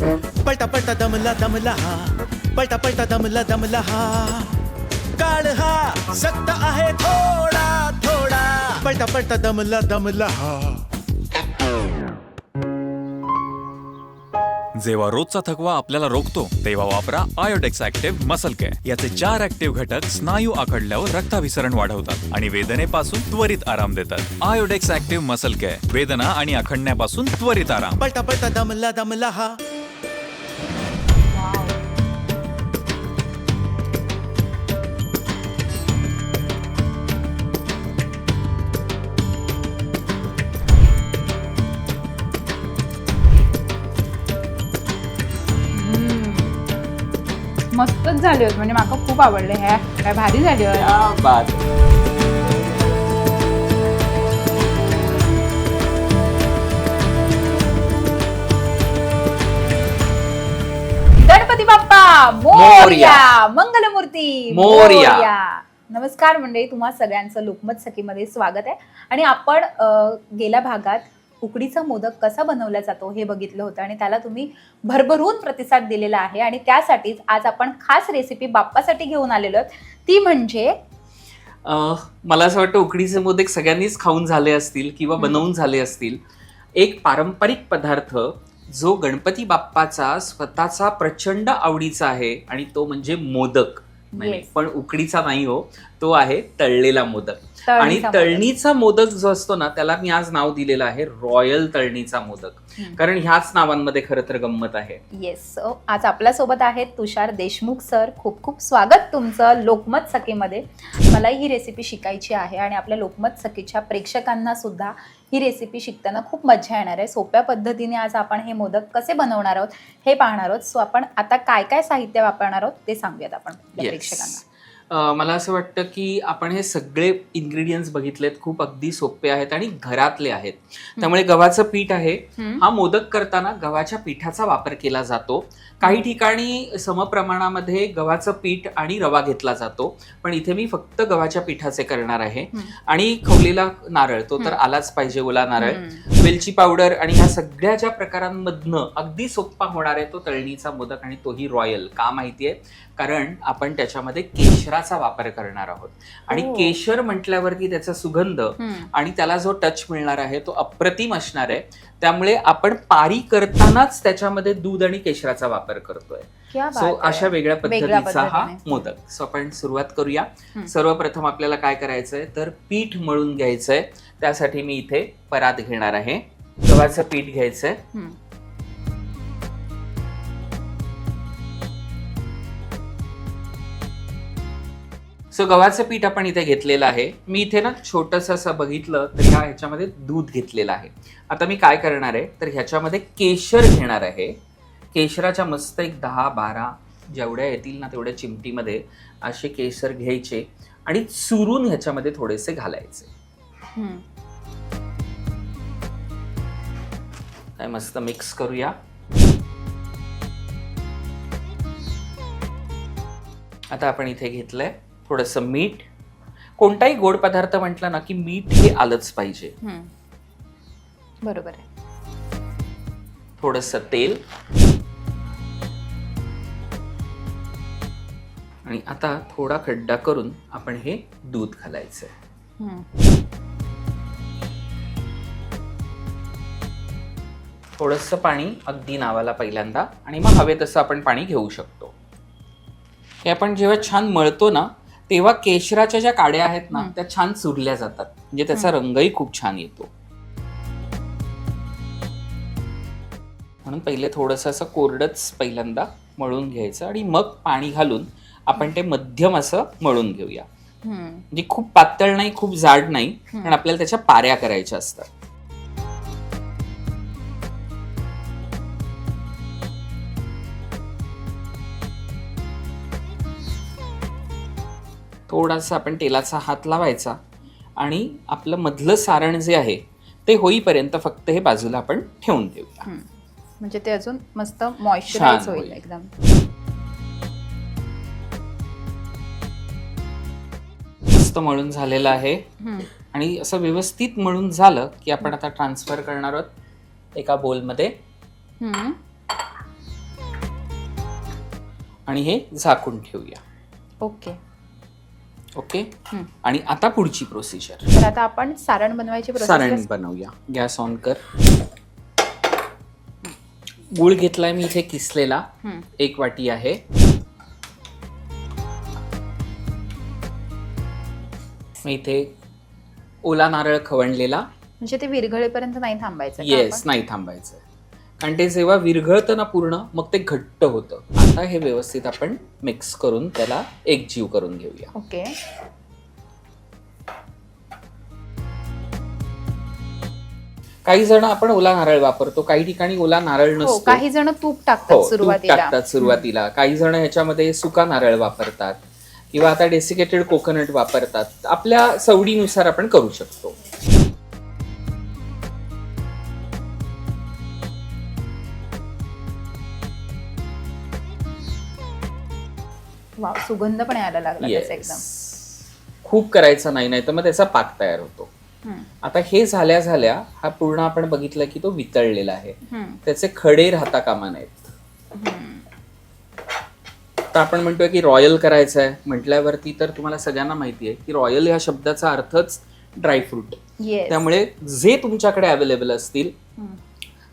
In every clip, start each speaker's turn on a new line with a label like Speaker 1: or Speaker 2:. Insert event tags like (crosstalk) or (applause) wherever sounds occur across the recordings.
Speaker 1: पलटा पलटा दमला दमला हा पलटा पलटा दमला दमला. हा काळ हा सक्त आहे थोडा थोडा. पलटा पलटा दमला दमला. हा
Speaker 2: जेव्हा रोजचा थकवा आपल्याला रोखतो तेव्हा वापरा आयोडेक्स ऍक्टिव्ह मसल केअर याचे चार ऍक्टिव्ह घटक स्नायू आखडल्यावर रक्ताभिसरण वाढवतात आणि वेदनेपासून त्वरित आराम देतात. आयोडेक्स ऍक्टिव्ह मसल केअर वेदना आणि आखडण्यापासून त्वरित आराम.
Speaker 1: पलटा पलटा दमला दमला. हा
Speaker 3: मस्तच झाली होत. म्हणजे माका खूप आवडले ह्या काय भारी झाली होत गणपती बाप्पा मोरया. मंगलमूर्ती
Speaker 4: मोरया.
Speaker 3: नमस्कार मंडळी तुम्हा सगळ्यांचं लोकमत सखीमध्ये स्वागत आहे. आणि आपण गेल्या भागात उकडीचा मोदक कसा बनवला जातो हे बघितलं होतं आणि त्याला तुम्ही भरभरून प्रतिसाद दिलेला आहे. आणि त्यासाठीच आज आपण खास रेसिपी बाप्पासाठी घेऊन आलेलो आहोत. ती म्हणजे
Speaker 4: मला असं वाटतं उकडीचे मोदक सगळ्यांनीच खाऊन झाले असतील किंवा. बनवून झाले असतील. एक पारंपरिक पदार्थ जो गणपती बाप्पाचा स्वतःचा प्रचंड आवडीचा आहे आणि तो म्हणजे मोदक.
Speaker 3: Yes.
Speaker 4: पण उकडीचा नाही हो तो आहे तळलेला मोदक. आणि
Speaker 3: तळणीचा मोदक.
Speaker 4: जो असतो ना त्याला मी आज नाव दिलेलं आहे रॉयल तळणीचा मोदक. कारण ह्याच नावांमध्ये खरं तर गंमत आहे.
Speaker 3: येस आज आपल्यासोबत आहेत तुषार देशमुख सर. खूप खूप स्वागत तुमचं लोकमत सखीमध्ये. मला ही रेसिपी शिकायची आहे आणि आपल्या लोकमत सखीच्या प्रेक्षकांना सुद्धा ही रेसिपी शिकताना खूप मजा येणार आहे. सोप्या पद्धतीने आज आपण हे मोदक कसे बनवणार आहोत हे पाहणार आहोत. सो आपण आता काय काय साहित्य वापरणार आहोत ते सांगूयात आपण आपल्या. प्रेक्षकांना.
Speaker 4: मला असं वाटतं की आपण हे सगळे इन्ग्रेडियंट्स बघितलेत खूप अगदी सोपे आहेत आणि घरातले आहेत त्यामुळे गव्हाचं पीठ आहे. हा मोदक करताना गव्हाच्या पिठाचा वापर केला जातो काही ठिकाणी समप्रमाणामध्ये गव्हाचं पीठ आणि रवा घेतला जातो पण इथे मी फक्त गव्हाच्या पिठाचे करणार आहे. आणि खवलेला नारळ तो तर. आलाच पाहिजे ओला नारळ. वेलची पावडर आणि ह्या सगळ्या ज्या प्रकारांमधनं अगदी सोप्पा होणार आहे तो तळणीचा मोदक आणि तोही रॉयल का माहितीये कारण आपण त्याच्यामध्ये केशराचा वापर करणार आहोत आणि
Speaker 3: ओ.
Speaker 4: केशर म्हटल्यावरती त्याचा सुगंध. आणि त्याला जो टच मिळणार आहे तो अप्रतिम असणार आहे त्यामुळे आपण पारी करतानाच त्याच्यामध्ये दूध आणि केशराचा वापर करतोय सो. अशा वेगळ्या पद्धतीचा हा. मोदक सो आपण सुरुवात करूया
Speaker 3: हं.
Speaker 4: सर्वप्रथम आपल्याला काय करायचंय तर पीठ मळून घ्यायचंय त्यासाठी मी इथे परात घेणार आहे गव्हाचं पीठ घ्यायचंय सो गव्हाचं पीठ आपण इथे घेतलेलं आहे. मी इथे ना छोटस असं बघितलं तर ह्या ह्याच्यामध्ये दूध घेतलेलं आहे. आता मी काय करणार आहे? तर ह्याच्यामध्ये केशर घेणार आहे. केशराच्या मस्त एक दहा बारा जेवढ्या येतील ना तेवढ्या चिमटीमध्ये असे केशर घ्यायचे आणि चुरून ह्याच्यामध्ये थोडेसे घालायचे. काय मस्त मिक्स करूया. आता आपण इथे घेतलंय. थोडंसं मीठ. कोणताही गोड पदार्थ म्हटलं ना की मीठ हे आलंच पाहिजे.
Speaker 3: हम्म. बरोबर आहे.
Speaker 4: थोडस तेल. आणि आता थोडा खड्डा करून आपण हे दूध
Speaker 3: हम्म.
Speaker 4: थोडंसं पाणी अगदी नावाला पहिल्यांदा आणि मग हवे तसं आपण पाणी घेऊ शकतो. हे आपण जेव्हा छान मळतो ना तेव्हा केशराच्या ज्या काड्या आहेत ना. त्या छान चुरल्या जातात म्हणजे त्याचा रंगही खूप छान येतो म्हणून पहिले थोडंसं असं कोरडच पहिल्यांदा मळून घ्यायचं आणि मग पाणी घालून आपण ते मध्यम असं मळून घेऊया. म्हणजे खूप पातळ नाही खूप जाड नाही. पण आपल्याला त्याच्या पाऱ्या करायच्या असतात थोडासा आपण तेलाचा हात लावायचा आणि आपलं मधलं सारण जे आहे ते होईपर्यंत फक्त हे बाजूला आपण ठेवून देऊया
Speaker 3: हम्म. म्हणजे ते अजून मस्त मॉइश्चराईज
Speaker 4: छान
Speaker 3: होईल. एकदम
Speaker 4: मस्त मळून झालेलं आहे. आणि असं व्यवस्थित मळून झालं की आपण आता ट्रान्सफर करणार आहोत एका बोलमध्ये. आणि हे झाकून ठेवूया
Speaker 3: ओके
Speaker 4: ओके?
Speaker 3: हं.
Speaker 4: आणि आता पुढची प्रोसिजर
Speaker 3: तर आता आपण सारण बनवायची
Speaker 4: सारण
Speaker 3: प्रोसेस
Speaker 4: बनवूया. गॅस ऑन कर. गुळ घेतलाय मी इथे किसलेला.
Speaker 3: हं.
Speaker 4: एक वाटी आहे. मी इथे ओला नारळ खवणलेला.
Speaker 3: म्हणजे ते विरघळेपर्यंत नाही थांबायचं का
Speaker 4: येस
Speaker 3: आपण?
Speaker 4: नाही थांबायचं. कारण ते जेव्हा विरघळतं ना पूर्ण मग ते घट्ट होतं. आता हे व्यवस्थित आपण मिक्स करून त्याला एकजीव करून घेऊया.
Speaker 3: ओके.
Speaker 4: काही जण आपण ओला नारळ वापरतो काही ठिकाणी ओला नारळ
Speaker 3: हो
Speaker 4: नसतो.
Speaker 3: काही जण तूप
Speaker 4: हो
Speaker 3: टाकतात
Speaker 4: तूप
Speaker 3: सुरुवातीला.
Speaker 4: टाकतात सुरुवातीला. काही जण ह्याच्यामध्ये सुका नारळ वापरतात किंवा आता डेसिकेटेड कोकोनट वापरतात. आपल्या सवडीनुसार आपण करू शकतो.
Speaker 3: वाव सुगंध पण यायला लागला त्याचा एकदम
Speaker 4: Yes. खूप करायचा नाही नाही तर मग त्याचा पाक तयार होतो
Speaker 3: हम्म,
Speaker 4: आता हे झाल्या झाल्या हा पूर्ण आपण बघितलं की तो वितळलेला आहे
Speaker 3: हम्म,
Speaker 4: त्याचे खडे राहता कामा नयेत
Speaker 3: हम्म.
Speaker 4: आता आपण म्हणतोय की रॉयल करायचं आहे म्हटल्यावरती तर तुम्हाला सगळ्यांना माहिती आहे की रॉयल ह्या शब्दाचा अर्थच ड्रायफ्रूट
Speaker 3: Yes.
Speaker 4: त्यामुळे जे तुमच्याकडे अवेलेबल असतील
Speaker 3: हम्म.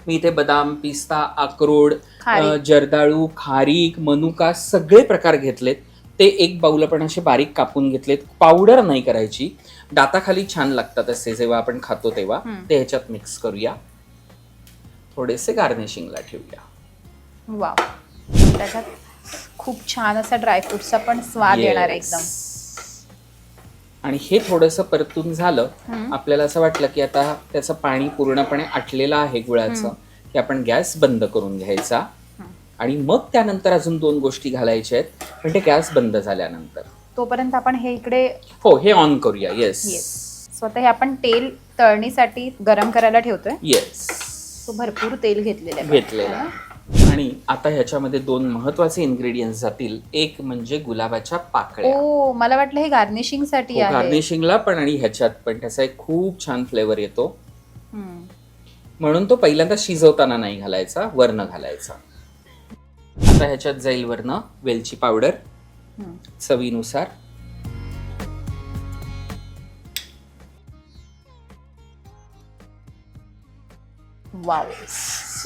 Speaker 4: मी इथे बदाम पिस्ता अक्रोड
Speaker 3: खारीक.
Speaker 4: जर्दाळू खारीक मनुका सगळे प्रकार घेतलेत. ते एक बाउल आपण असे बारीक कापून घेतलेत. पावडर नाही करायची. दाताखाली छान लागतात असे जेव्हा आपण खातो तेव्हा.
Speaker 3: हम्म.
Speaker 4: ते ह्याच्यात मिक्स करूया. थोडेसे गार्निशिंगला ठेवूया.
Speaker 3: वाव. त्याच्यात खूप छान असा ड्रायफ्रुटचा पण स्वाद येणार आहे
Speaker 4: Yes.
Speaker 3: एकदम
Speaker 4: आणि हे थोडंसं परतून झालं. आपल्याला असं वाटलं की आता त्याचं पाणी पूर्णपणे आटलेलं आहे गुळाचं की आपण गॅस बंद करून घ्यायचा. आणि मग त्यानंतर अजून दोन गोष्टी घालायच्या आहेत पण ते गॅस बंद झाल्यानंतर.
Speaker 3: तोपर्यंत आपण हे इकडे
Speaker 4: हो हे ऑन करूया येस
Speaker 3: येस स्वतः हे आपण तेल तळणीसाठी गरम करायला ठेवतोय.
Speaker 4: येस
Speaker 3: तो भरपूर तेल घेतलेलं आहे.
Speaker 4: घेतलेला आणि आता ह्याच्यामध्ये दोन महत्त्वाचे इन्ग्रेडियंट्स जातील. एक म्हणजे गुलाबाच्या पाकळ्या.
Speaker 3: ओ मला वाटलं हे गार्निशिंगसाठी आहे.
Speaker 4: गार्निशिंगला पण आणि ह्याच्यात पण त्याचा एक खूप छान फ्लेवर येतो.
Speaker 3: हम्म.
Speaker 4: म्हणून तो पहिल्यांदा शिजवताना नाही घालायचा वरनं घालायचा. आता ह्याच्यात जाईल वरनं वेलची पावडर.
Speaker 3: हम्म.
Speaker 4: चवीनुसार.
Speaker 3: वाव.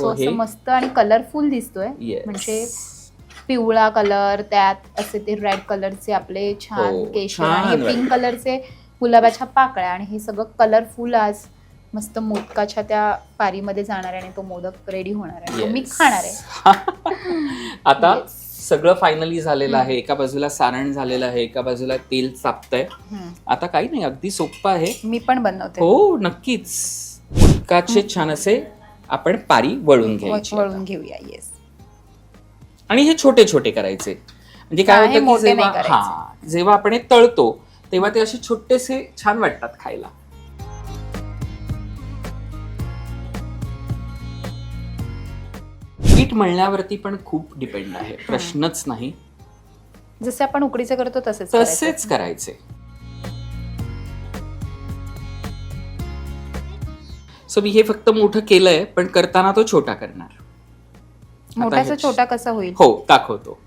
Speaker 3: असं
Speaker 4: हे-
Speaker 3: मस्त आणि कलरफुल दिसतोय. म्हणजे पिवळा कलर त्यात असे ते रेड कलरचे आपले छान
Speaker 4: हो,
Speaker 3: केशर
Speaker 4: छान
Speaker 3: आणि हे पिंक कलरचे गुलाबाच्या पाकळ्या आणि हे सगळं कलरफुल आज मस्त मोदकाच्या त्या पारीमध्ये जाणार आहे आणि तो मोदक रेडी होणार आहे. तो मी. खाणार आहे. (laughs)
Speaker 4: आता. सगळं फायनली झालेलं आहे. एका बाजूला सारण झालेलं आहे एका बाजूला तेल चापतंय. आता काही नाही अगदी सोपं आहे.
Speaker 3: मी पण बनवते.
Speaker 4: हो नक्कीच. मोदकाचे छान असे आपण पारी वळून घ्यायची
Speaker 3: वळून. घेऊया येस
Speaker 4: आणि हे छोटे छोटे करायचे. म्हणजे काय होतं की जेव्हा. हा जेव्हा आपण हे तळतो तेव्हा ते असे छोटेसे छान वाटतात खायला. पीठ मळण्यावरती पण खूप डिपेंड आहे. प्रश्नच नाही.
Speaker 3: जसे आपण उकडीचे करतो तसेच करायचं.
Speaker 4: तसेच करायचे. सो मी हे फक्त मोठं केलंय पण करताना तो छोटा करणार.
Speaker 3: मोठ्याचा छोटा कसा होईल?
Speaker 4: हो दाखवतो.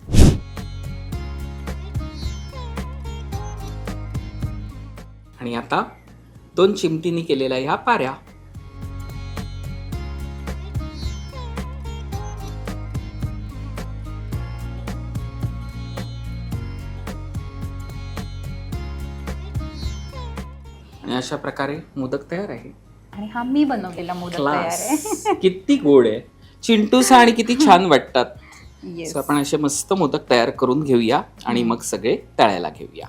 Speaker 4: आणि आता दोन चिमटीनी केलेल्या ह्या पाऱ्या. आणि अशा प्रकारे मोदक तयार आहे.
Speaker 3: आणि हा मी बनवलेला मोदक तयार आहे. (laughs)
Speaker 4: किती गोड आहे. चिंटूसा आणि किती (laughs) छान वाटतात.
Speaker 3: Yes.
Speaker 4: So आपण असे मस्त मोदक तयार करून घेऊया आणि मग सगळे तळायला घेऊया.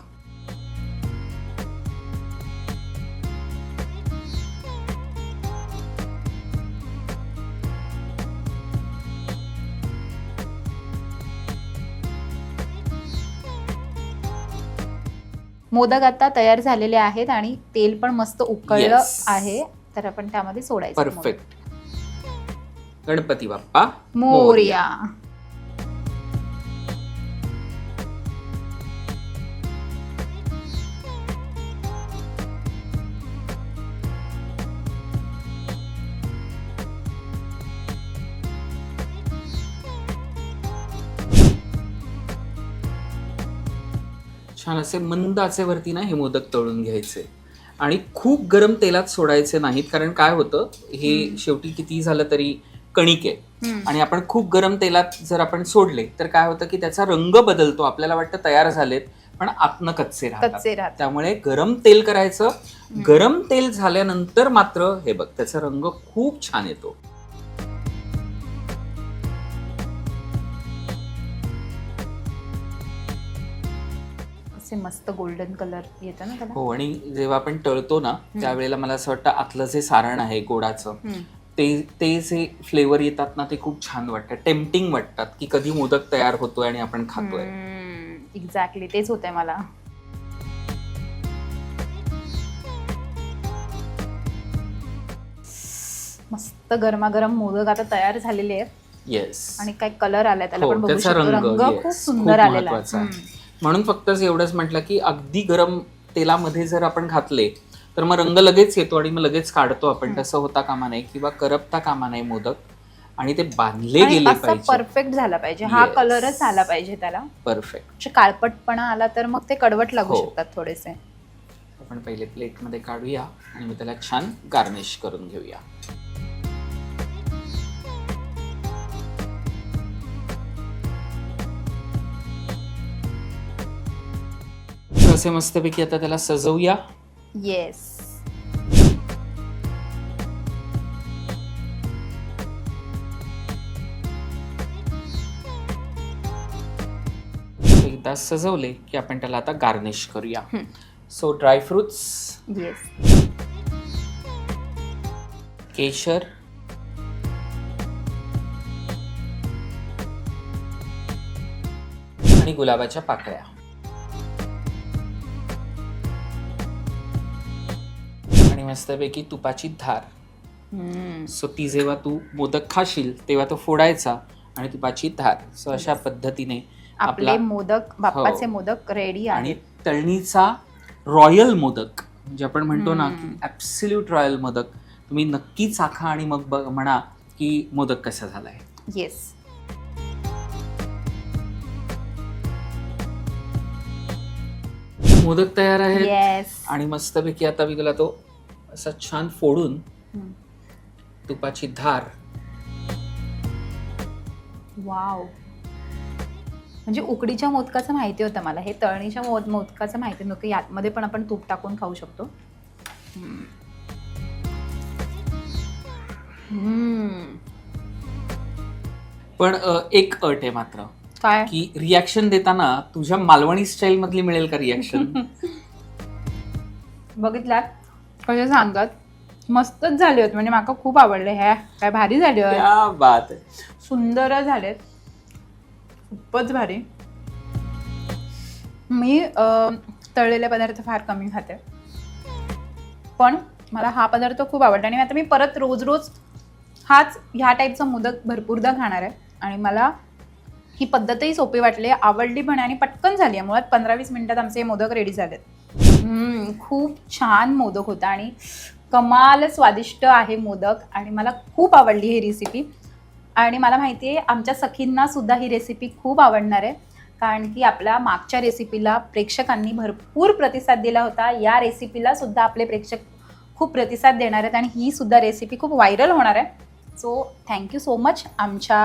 Speaker 3: मोदक आता तयार झालेले आहेत आणि तेल पण मस्त उकळलं
Speaker 4: Yes.
Speaker 3: आहे. तर आपण त्यामध्ये सोडायचं.
Speaker 4: परफेक्ट गणपती बाप्पा
Speaker 3: मोरया
Speaker 4: छान असे मंद आचेवरती ना हे मोदक तळून घ्यायचे. आणि खूप गरम तेलात सोडायचे नाहीत कारण काय होतं हे शेवटी किती झालं तरी कणिक आहे. आणि आपण खूप गरम तेलात जर आपण सोडले तर काय होतं की त्याचा रंग बदलतो आपल्याला वाटतं तयार झालेत पण आतनं कच्चे राहतात.
Speaker 3: कच्चे राहतात.
Speaker 4: त्यामुळे गरम तेल करायचं. गरम तेल झाल्यानंतर मात्र हे बघ त्याचा रंग खूप छान येतो.
Speaker 3: असे मस्त गोल्डन कलर येतं ना त्याला?
Speaker 4: हो आणि जेव्हा आपण तळतो ना त्यावेळेला मला असं वाटतं आतलं जे सारण आहे गोडाचं. ते ते जे फ्लेवर येतात ना ते खूप छान वाटतात टेम्पटिंग वाटतात की कधी मोदक तयार होतोय आणि आपण खातोय.
Speaker 3: एक्झॅक्टली तेच होतंय मला. मस्त गरमागरम मोदक आता तयार झालेले आहेत.
Speaker 4: येस
Speaker 3: आणि काय कलर आलाय त्याला
Speaker 4: हो
Speaker 3: पण बघू शकतो.
Speaker 4: रंग
Speaker 3: खूप सुंदर आलेला आहे.
Speaker 4: म्हणून फक्त एवढंच म्हटलं की अगदी गरम तेलामध्ये जर आपण घातले तर मग रंग लगेच येतो आणि मग लगेच काढतो आपण. तसं होता कामा नाही किंवा करपता कामा नाही मोदक. आणि ते बांधले गेले पाहिजे.
Speaker 3: परफेक्ट झाला पाहिजे. हा
Speaker 4: Yes.
Speaker 3: कलरच आला पाहिजे त्याला.
Speaker 4: परफेक्ट
Speaker 3: जे काळपटपणा आला तर मग ते कडवट लागू
Speaker 4: हो.
Speaker 3: शकतात थोडेसे.
Speaker 4: आपण पहिले प्लेटमध्ये काढूया आणि मग त्याला छान गार्निश करून घेऊया. असे मस्तपैकी आता त्याला सजवूया
Speaker 3: येस
Speaker 4: एकदा सजवले की आपण त्याला आता गार्निश करूया. सो ड्रायफ्रुट्स
Speaker 3: येस
Speaker 4: केशर. आणि गुलाबाच्या पाकळ्या. आणि मस्तपैकी तुपाची धार. सो ती जेव्हा तू मोदक खाशील तेव्हा तो फोडायचा आणि तुपाची धार. सो अशा पद्धतीने
Speaker 3: आपले मोदक बाप्पाचे
Speaker 4: हो.
Speaker 3: मोदक रेडी
Speaker 4: आणि तळणीचा रॉयल मोदक म्हणजे आपण म्हणतो ना की ऍब्सल्यूट रॉयल मोदक तुम्ही नक्की चाखा आणि मग बघ म्हणा की मोदक कसा झालाय.
Speaker 3: येस
Speaker 4: मोदक तयार आहे
Speaker 3: येस
Speaker 4: आणि मस्तपैकी आता मी तो असा छान फोडून तुपाची धार.
Speaker 3: वाव. म्हणजे उकडीच्या मोदकाचं माहिती होतं मला. हे तळणीच्या मोद मोदकाचं माहिती नव्हतं यातमध्ये पण आपण तूप टाकून खाऊ शकतो.
Speaker 4: पण एक अट आहे मात्र.
Speaker 3: काय?
Speaker 4: की रिॲक्शन देताना तुझ्या मालवणी स्टाईल मधली मिळेल का रिॲक्शन (laughs)
Speaker 3: बघितलात? कसे सांगत मस्तच झाले होते. म्हणजे माका खूप आवडले. ह्या काय भारी झाले.
Speaker 4: क्या बात आहे.
Speaker 3: सुंदर झालेत. खूपच भारी. मी अं, तळलेले पदार्थ फार कमी खाते. पण मला हा पदार्थ खूप आवडला. आणि आता मी परत रोज रोज हाच ह्या टाईपचा मोदक भरपूरदा खाणार आहे. आणि मला ही पद्धतही सोपी वाटली. आवडली पण आहे आणि पटकन झाली आहे. मुळात पंधरा वीस मिनिटात आमचे हे मोदक रेडी झालेत. खूप छान मोदक होता आणि कमाल स्वादिष्ट आहे मोदक आणि मला खूप आवडली ही रेसिपी आणि मला माहिती आहे आमच्या सखींना सुद्धा ही रेसिपी खूप आवडणार आहे. कारण की आपल्या मागच्या रेसिपीला प्रेक्षकांनी भरपूर प्रतिसाद दिला होता. या रेसिपीला सुद्धा आपले प्रेक्षक खूप प्रतिसाद देणार आहेत आणि ही सुद्धा रेसिपी खूप व्हायरल होणार आहे. सो थँक्यू सो मच आमच्या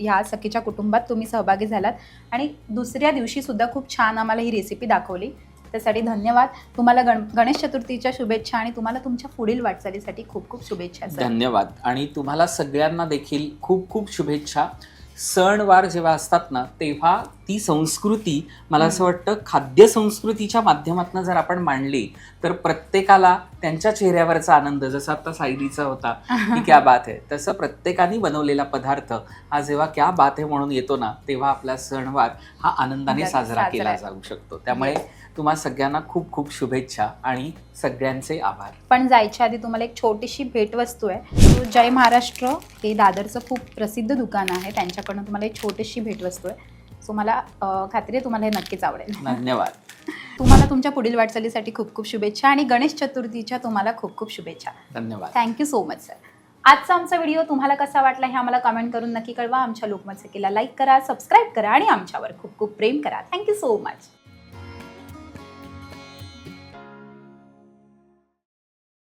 Speaker 3: या ह्या सखीच्या कुटुंबात तुम्ही सहभागी झालात. आणि दुसऱ्या दिवशी सुद्धा खूप छान आम्हाला ही रेसिपी दाखवली. त्यासाठी धन्यवाद. तुम्हाला गण गणेश चतुर्थीच्या शुभेच्छा आणि तुम्हाला तुमच्या पुढील वाटचालीसाठी खूप खूप शुभेच्छा
Speaker 4: धन्यवाद. आणि तुम्हाला सगळ्यांना देखील खूप खूप शुभेच्छा. सणवार जेव्हा असतात ना तेव्हा ती संस्कृती मला असं वाटतं खाद्य संस्कृतीच्या माध्यमातून जर आपण मांडली तर प्रत्येकाला त्यांच्या चेहऱ्यावरचा आनंद जसा आता सायलीचा होता की (laughs) क्या बात आहे तसं प्रत्येकाने बनवलेला पदार्थ हा जेव्हा क्या बात आहे म्हणून येतो ना तेव्हा आपला सणवार हा आनंदाने
Speaker 3: साजरा
Speaker 4: केला. जाऊ शकतो. त्यामुळे तुम्हा सगळ्यांना खूप खूप शुभेच्छा आणि सगळ्यांचे आभार.
Speaker 3: पण जायच्या आधी तुम्हाला एक छोटीशी भेटवस्तू आहे. तो जय महाराष्ट्र हे दादरचं खूप प्रसिद्ध दुकान आहे. त्यांच्याकडनं तुम्हाला एक छोटीशी भेटवस्तू आहे. सो मला अं, खात्री आहे तुम्हाला हे नक्कीच आवडेल.
Speaker 4: धन्यवाद. (laughs)
Speaker 3: तुम्हाला तुमच्या पुढील वाटचालीसाठी खूप खूप शुभेच्छा आणि गणेश चतुर्थीच्या तुम्हाला खूप खूप शुभेच्छा.
Speaker 4: धन्यवाद.
Speaker 3: थँक्यू सो मच सर आजचा आमचा व्हिडिओ तुम्हाला कसा वाटला हे आम्हाला कमेंट करून नक्की कळवा. आमच्या लोकमत सखीला लाईक करा सबस्क्राईब करा आणि आमच्यावर खूप खूप प्रेम करा. Thank you so much